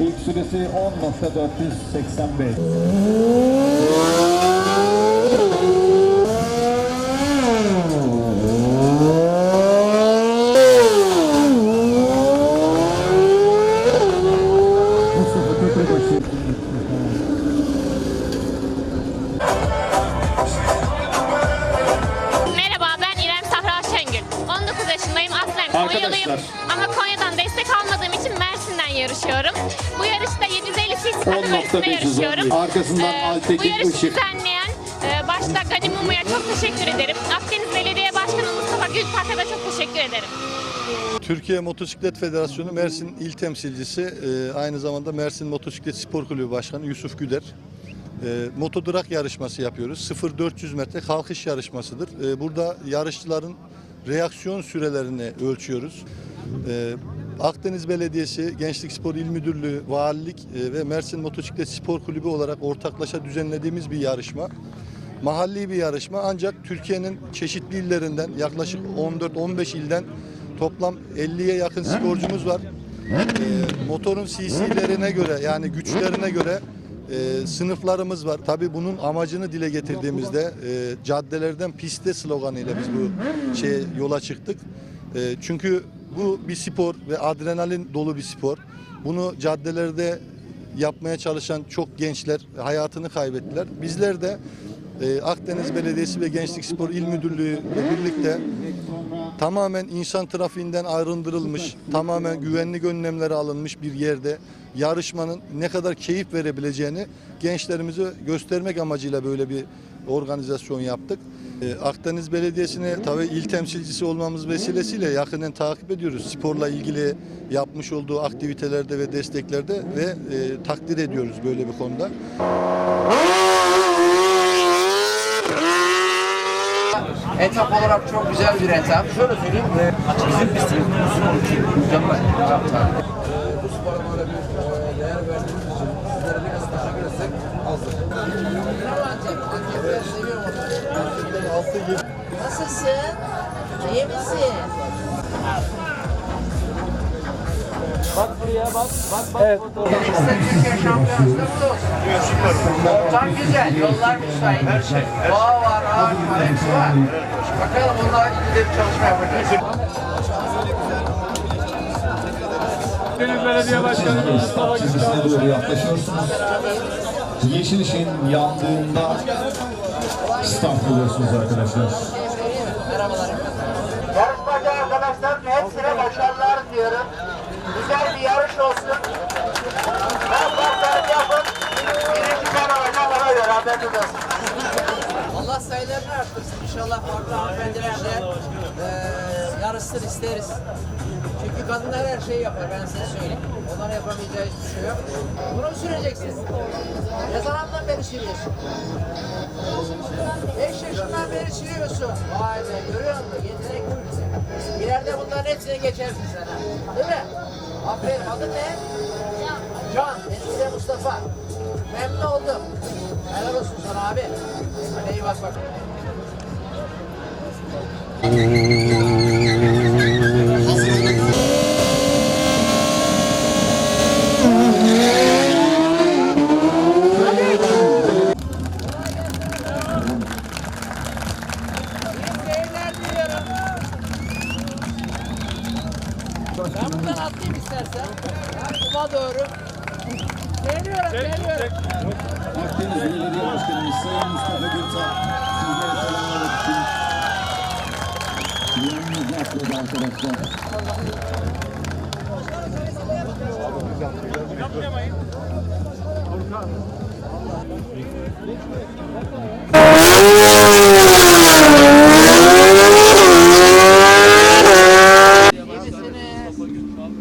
İlk süresi 10.485. Mustafa Köprübaşı. Merhaba ben İrem Sahra Şengül. 19 yaşındayım. Aslen Konyalıyım. Ama Konya'dan destek yarışıyorum. Bu yarışta 750 cc kategorisinde 10.511. yarışıyorum. Arkasından Ee, Altekin Bu yarışı Işık. düzenleyen e, başta Gani Mumu'ya çok teşekkür ederim. Akdeniz Belediye Başkanı Mustafa Gültak'a da çok teşekkür ederim. Türkiye Motosiklet Federasyonu Mersin İl Temsilcisi, e, aynı zamanda Mersin Motosiklet Spor Kulübü Başkanı Yusuf Güder. E, Motodurak yarışması yapıyoruz. 0-400 metre kalkış yarışmasıdır. E, Burada yarışçıların reaksiyon sürelerini ölçüyoruz. E, Akdeniz Belediyesi, Gençlik Spor İl Müdürlüğü, Valilik e, ve Mersin Motosiklet Spor Kulübü olarak ortaklaşa düzenlediğimiz bir yarışma. Mahalli bir yarışma ancak Türkiye'nin çeşitli illerinden yaklaşık 14-15 ilden toplam 50'ye yakın sporcumuz var. Ee, motorun CC'lerine göre yani güçlerine göre e, sınıflarımız var. Tabii bunun amacını dile getirdiğimizde e, caddelerden piste sloganıyla biz bu şeye yola çıktık. E, çünkü bu bir spor ve adrenalin dolu bir spor. Bunu caddelerde yapmaya çalışan çok gençler hayatını kaybettiler. Bizler de e, Akdeniz Belediyesi ve Gençlik Spor İl Müdürlüğü ile birlikte tamamen insan trafiğinden arındırılmış, tamamen güvenlik önlemleri alınmış bir yerde yarışmanın ne kadar keyif verebileceğini gençlerimize göstermek amacıyla böyle bir organizasyon yaptık. Ee, Akdeniz Belediyesi'ne tabii il temsilcisi olmamız vesilesiyle yakından takip ediyoruz. Sporla ilgili yapmış olduğu aktivitelerde ve desteklerde ve e, takdir ediyoruz böyle bir konuda. Etap olarak çok güzel bir etap. Şöyle söyleyeyim, e, bizim pistimiz mükemmel. Nasılsın? İyi misin? Türkiye şampiyonasında bu da olsun. Ortam güzel, yollar müsait. Doğa var, ağaç var, hepsi var. Bakalım onunla ilgili bir çalışma yapacağız. Çizgisine doğru yaklaşıyorsunuz. Yeşil ışığın yandığında start alıyorsunuz arkadaşlar. Yarışmacı arkadaşlarım hepsine başarılar diliyorum. Güzel bir yarış olsun. Ne yaparsanız yapın. Birinci ben olacağım ona göre haberiniz olsun. Allah sayılarını arttırsın. İnşallah farklı hanımefendilerle eee yarışsın isteriz. Çünkü kadınlar her şeyi yapar ben size söyleyeyim. Onların yapamayacağı hiçbir şey yok. Bunu mu süreceksiniz? Ne zamandan beri sürüyorsun? 5 yaşından beri sürüyorsun. Vay be görüyor musun? Yetenek bu. İleride bunların hepsini geçersin sen ha. Değil mi? Aferin. Adın ne? Can. Eski de Mustafa. Memnun oldum. Helal olsun sana abi. Hadi iyi bak bak. Buradan atlayayım istersen. Kuma doğru. Geliyorum, geliyorum. Akdeniz Belediye Başkanımız Sayın Mustafa Gültak sizlere selamlamak için yanınızda atladı arkadaşlar. İyi misiniz?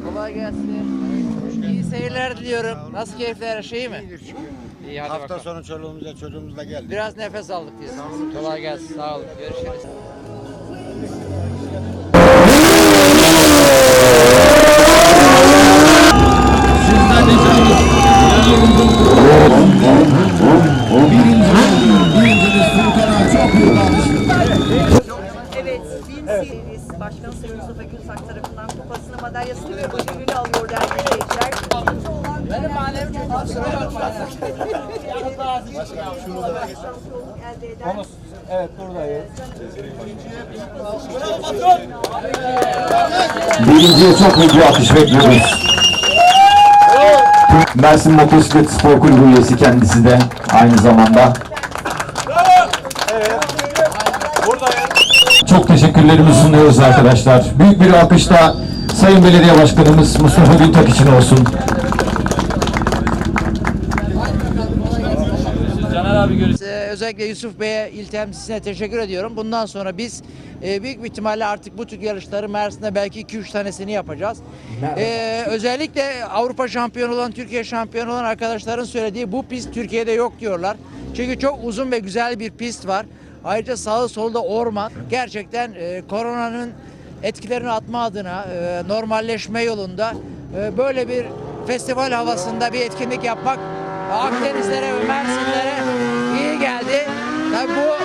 Kolay gelsin. İyi seyirler diliyorum. Nasıl keyifler? Her şey iyi mi? İyi hadi Hafta bakalım. sonu çoluğumuzla çocuğumuzla geldik. Biraz nefes aldık diyorsun. Kolay gelsin. Sağ olun. Görüşürüz. Evet, eden Evet buradayız. Birinciye çok büyük bir alkış bekliyoruz. Mersin Motosiklet Spor Kulübü üyesi kendisi de aynı zamanda. Çok teşekkürlerimizi sunuyoruz arkadaşlar. Büyük bir alkış da Sayın Belediye Başkanımız Mustafa Güntak için olsun. Ee, özellikle Yusuf Bey'e il temsilcisine teşekkür ediyorum. Bundan sonra biz e, büyük bir ihtimalle artık bu tür yarışları Mersin'de belki 2-3 tanesini yapacağız. Ee, özellikle Avrupa şampiyonu olan, Türkiye şampiyonu olan arkadaşların söylediği bu pist Türkiye'de yok diyorlar. Çünkü çok uzun ve güzel bir pist var. Ayrıca sağı solda orman. Gerçekten e, koronanın etkilerini atma adına e, normalleşme yolunda e, böyle bir festival havasında bir etkinlik yapmak Akdenizlere ve Mersinlere geldi. Tabii bu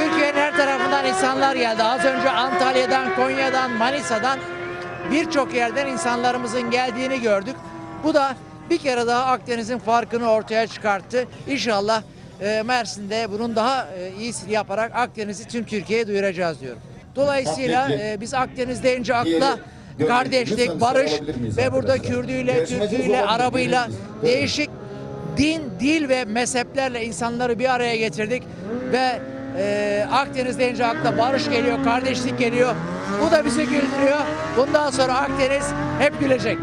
Türkiye'nin her tarafından insanlar geldi. Az önce Antalya'dan, Konya'dan, Manisa'dan birçok yerden insanlarımızın geldiğini gördük. Bu da bir kere daha Akdeniz'in farkını ortaya çıkarttı. İnşallah e, Mersin'de bunun daha e, iyisini yaparak Akdeniz'i tüm Türkiye'ye duyuracağız diyorum. Dolayısıyla e, biz Akdeniz deyince akla kardeşlik, barış ve burada Kürdüyle, Türküyle, Arabıyla değişik din, dil ve mezheplerle insanları bir araya getirdik ve e, Akdeniz deyince akla barış geliyor, kardeşlik geliyor. Bu da bizi güldürüyor. Bundan sonra Akdeniz hep gülecek.